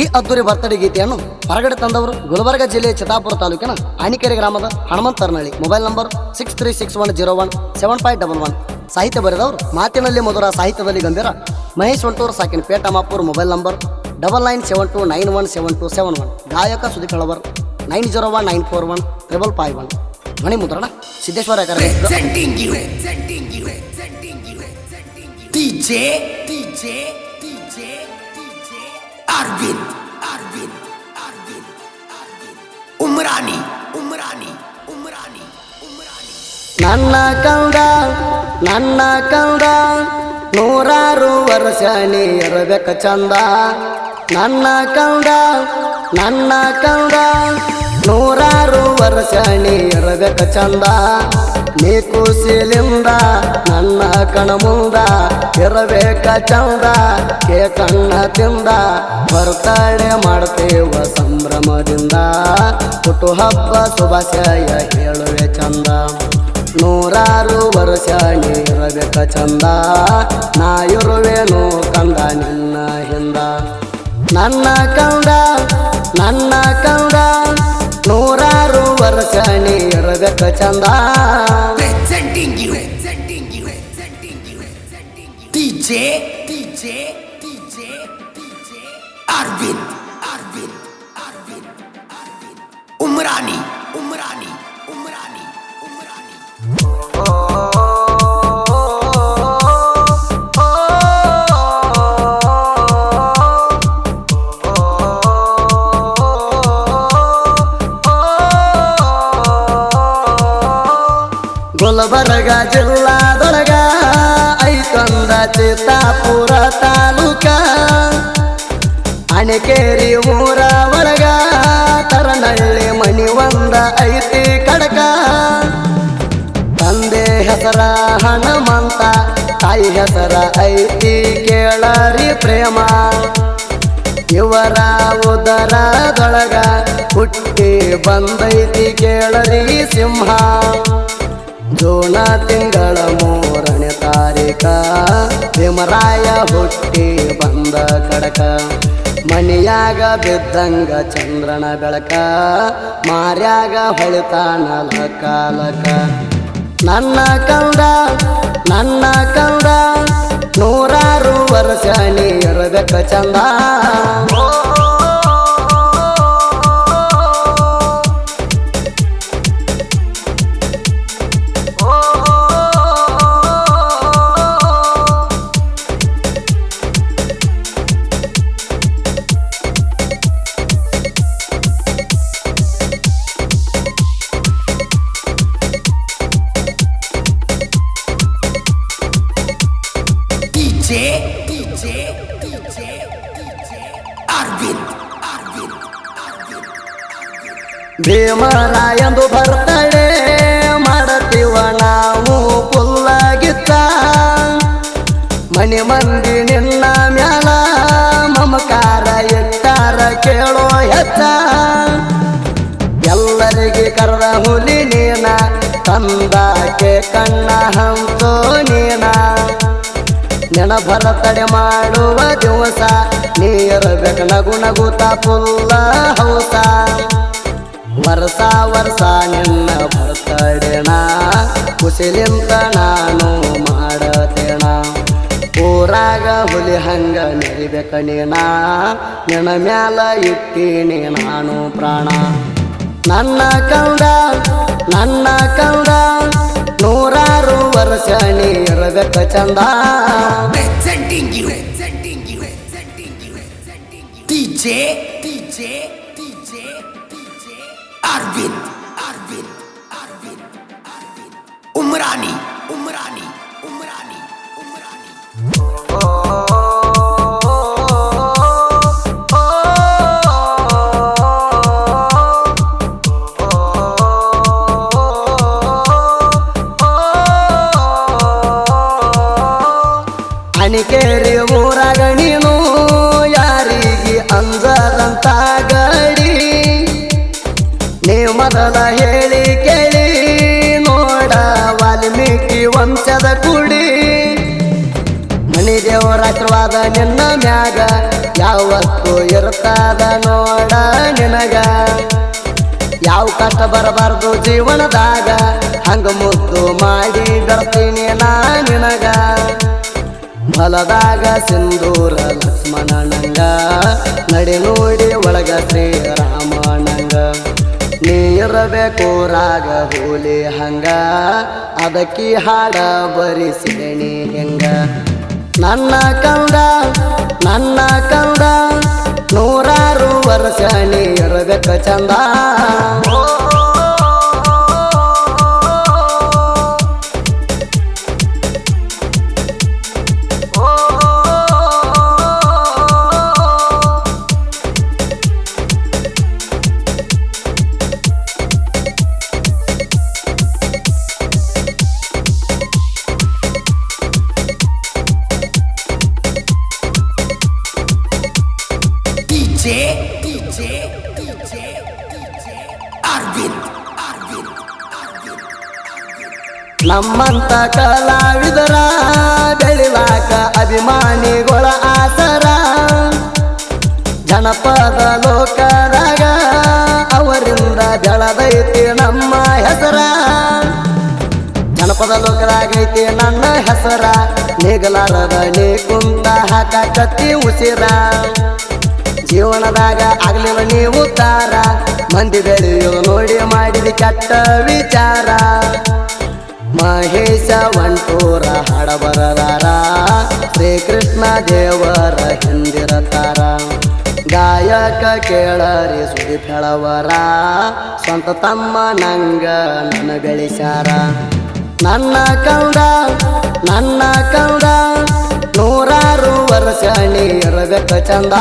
ಈ ಅದ್ದೂರಿ ಬರ್ತಡೇ ಗೀತೆಯನ್ನು ಹೊರಗಡೆ ತಂದವರು ಗುಲ್ಬರ್ಗ ಜಿಲ್ಲೆಯ ಚಿತ್ತಾಪುರ ತಾಲೂಕಿನ ಆಣಿಕೆರೆ ಗ್ರಾಮದ Hanumanta Tarnalli mobile number six three six one zero one seven five double one. ಸಾಹಿತ್ಯ ಬರೆದವರು ಮಾತಿನಲ್ಲಿ ಮಧುರ ಸಾಹಿತ್ಯದಲ್ಲಿ ಗಂಭೀರ Mahesh ಒಂಟೂರು, ಸಾಕಿನ Petamapur mobile number double nine seven two nine one seven two seven one. ಗಾಯಕ Sudeep Halavar nine zero one nine four one triple five one. ಮಣಿ ಮುದ್ರಣ ಸಿದ್ದೇಶ್ವರ ಕರೆ. Arvind, Arvind, Arvind, Arvind. Umrani, Umrani, Umrani, Umrani. ನನ್ನ ಕಂದ ನನ್ನ ಕಂದ ನೂರಾರು ವರ್ಷ ನೀ ಇರಬೇಕ ಚಂದ ನನ್ನ ಕಂದ ನನ್ನ ಕಂದ ನೂರಾರು ವರ್ಷ ನೀ ಇರಬೇಕ ಚಂದ. ನೀ ಕುಸಿಲಿಂದ ನನ್ನ ಕಣ ಮುಂದ. ಇರಬೇಕ ಚಂದ ಕೇ ಕಣ್ಣ ತಿಂದ. ಬರ್ತಡೆ ಮಾಡ್ತೇವ ಸಂಭ್ರಮದಿಂದ. ಹುಟ್ಟು ಹಬ್ಬ ಶುಭಾಶಯ ಹೇಳುವೆ ಚಂದ. ನೂರಾರು ವರ್ಷ ನೀರಬೇಕ ಚಂದ. ನಾ ಇರುವೆನು ಕಂದ ನಿನ್ನ ಹಿಂದ. ನನ್ನ ಕಂದ ನನ್ನ ಕಂದ ನೂರಾರು ವರ್ಷ ನೀರಬೇಕ ಚಂದ Presenting you, presenting you, presenting you, presenting you. DJ, DJ, DJ, Gulbarga ಜಿಲ್ಲಾದೊಳಗ. ಐತಂದ ಚಿತ್ತಾಪುರ ತಾಲೂಕ. ಅಣೆಕೇರಿ ಊರ ಒಳಗ. ತರನಳ್ಳಿ ಮಣಿ ಒಂದ ಐತಿ ಕಡಕ. ತಂದೆ ಹೆಸರ ಹನುಮಂತ, ತಾಯಿ ಹೆಸರ ಐತಿ ಕೇಳರಿ ಪ್ರೇಮ. ಇವರ ಉದರದೊಳಗ ಹುಟ್ಟಿ ಬಂದೈತಿ ಕೇಳರಿ ಸಿಂಹ. ಜೂನ ತಿಂಗಳ ಮೂರನೇ ತಾರೀಕ. ಭೀಮರಾಯ ಹುಟ್ಟಿ ಬಂದ ಕಡಕ. ಮಣಿಯಾಗ ಬಿದ್ದಂಗ ಚಂದ್ರನ ಬೆಳಕ. ಮಾರ್ಯಾಗ ಹೊಳಿತಾನ ಕಾಲಕ ಲಕ ನನ್ನ ಕಂದ ನನ್ನ ಕಂದ ನೂರಾರು ವರ್ಷ ನೀ ಚಂದ. ಭೀಮರಾಯಂದು ಬರ್ತಡೆ ಮಾಡತೀವ ನಾವು ಪುಲ್ಲಾಗಿತ್ತ ಮನೆ ಮಂದಿ ನಿನ್ನ ಮ್ಯಾಲ ಮಮಕಾರ ಇಟ್ಟಾರ ಕೇಳೋ ಹೆತ್ತ. ಎಲ್ಲರಿಗೆ ಕರ್ದ ಹುಲಿ ನೀನ, ತಂದಾಕೆ ಕಣ್ಣ ಹಂತೋ ನೀನ. ನೆನ ಭರತಡೆ ಮಾಡುವ ದಿವಸ ನೀರಬೇಕು ನಗು ನಗುತ್ತ ಪುಲ್ಲ ಹೌಸ. ವರ್ಷ ವರ್ಷ ನಿನ್ನ ಬರ್ತಡೇಣ ಕುಸಿಲಿಂತ ನಾನು ಮಾಡತೇಣ ಊರಾಗ ಹುಲಿ ಹಂಗ ನೆರಿಬೇಕ ನೀನ? ನಿನ್ನ ಮ್ಯಾಲ ಇಟ್ಟೀನಿ ನಾನು ಪ್ರಾಣ. ನನ್ನ ಕಂದ ನನ್ನ ಕಂದ ನೂರಾರು ವರ್ಷ ನೀರಬೇಕ ಚಂದ. DJ you, Arvind, Arvind, Arvind, Arvind. Umrani, Umrani, Umrani, Umrani. Anikeri ಊರಾಗ ನೀನು ಯಾವ ಕಷ್ಟ ಬರಬಾರ್ದು ಜೀವನದಾಗ. ಹಂಗ ಮುದ್ದು ಮಾಡಿ ಬರ್ತೀನಿ ನಾ ನಿನಗ. ಹೊಲದಾಗ ಸಿಂಧೂರ ಲಕ್ಷ್ಮಣನಂಗ. ನಡಿ ನೋಡಿ ಒಳಗ ಶ್ರೀರಾಮನಂಗ. ನೀರಬೇಕು ರಾಗ ಹೋಲಿ ಹಂಗ. ಅದಕ್ಕಿ ಹಾಡ ಬರಿಸಿದಣಿ ಹೆಂಗ. ನನ್ನ ಕಂದ ನನ್ನ ಕಂದ ನೂರಾರು ವರ್ಷ ನೀ ಇರಬೇಕ ಚಂದ. DJ, ನಮ್ಮಂತ ಕಲಾವಿದರ ಬೆಳಿಲಾಕ ಅಭಿಮಾನಿಗಳ ಆಸರ. ಜನಪದ ಲೋಕದಾಗ ಅವರಿಂದ ಬೆಳದೈತಿ ನಮ್ಮ ಹೆಸರ. ಜನಪದ ಲೋಕದಾಗೈತಿ ನನ್ನ ಹೆಸರ. ನೀಗಲಾರದ ನೀ ಕುಂತ ಹಾಕ ಕತ್ತಿ ಉಸಿರ. ಜೀವನದಾಗ ಆಗ್ಲಿವ ನೀವು ತಾರ ಮಂದಿ ಬೆಳೆಯೋ ನೋಡಿ ಮಾಡಿದ ಕೆಟ್ಟ ವಿಚಾರ. ಮಹೇಶ ಒಂಟೂರ ಹಾಡಬರದಾರ. ಶ್ರೀಕೃಷ್ಣ ದೇವರ ಹಿಂದಿರತಾರ ಗಾಯಕ ಕೇಳರಿ ಸುದೀಪ್ ಹೇಳವರ. ಸ್ವಂತ ತಮ್ಮ ನಂಗ ನನ್ನ ಬೆಳೆಸಾರ ನನ್ನ ಕೌಡ, ನನ್ನ ಕಂದ ನೂರಾರು ವರ್ಷ ನೀ ಇರಬೇಕು ಚಂದ.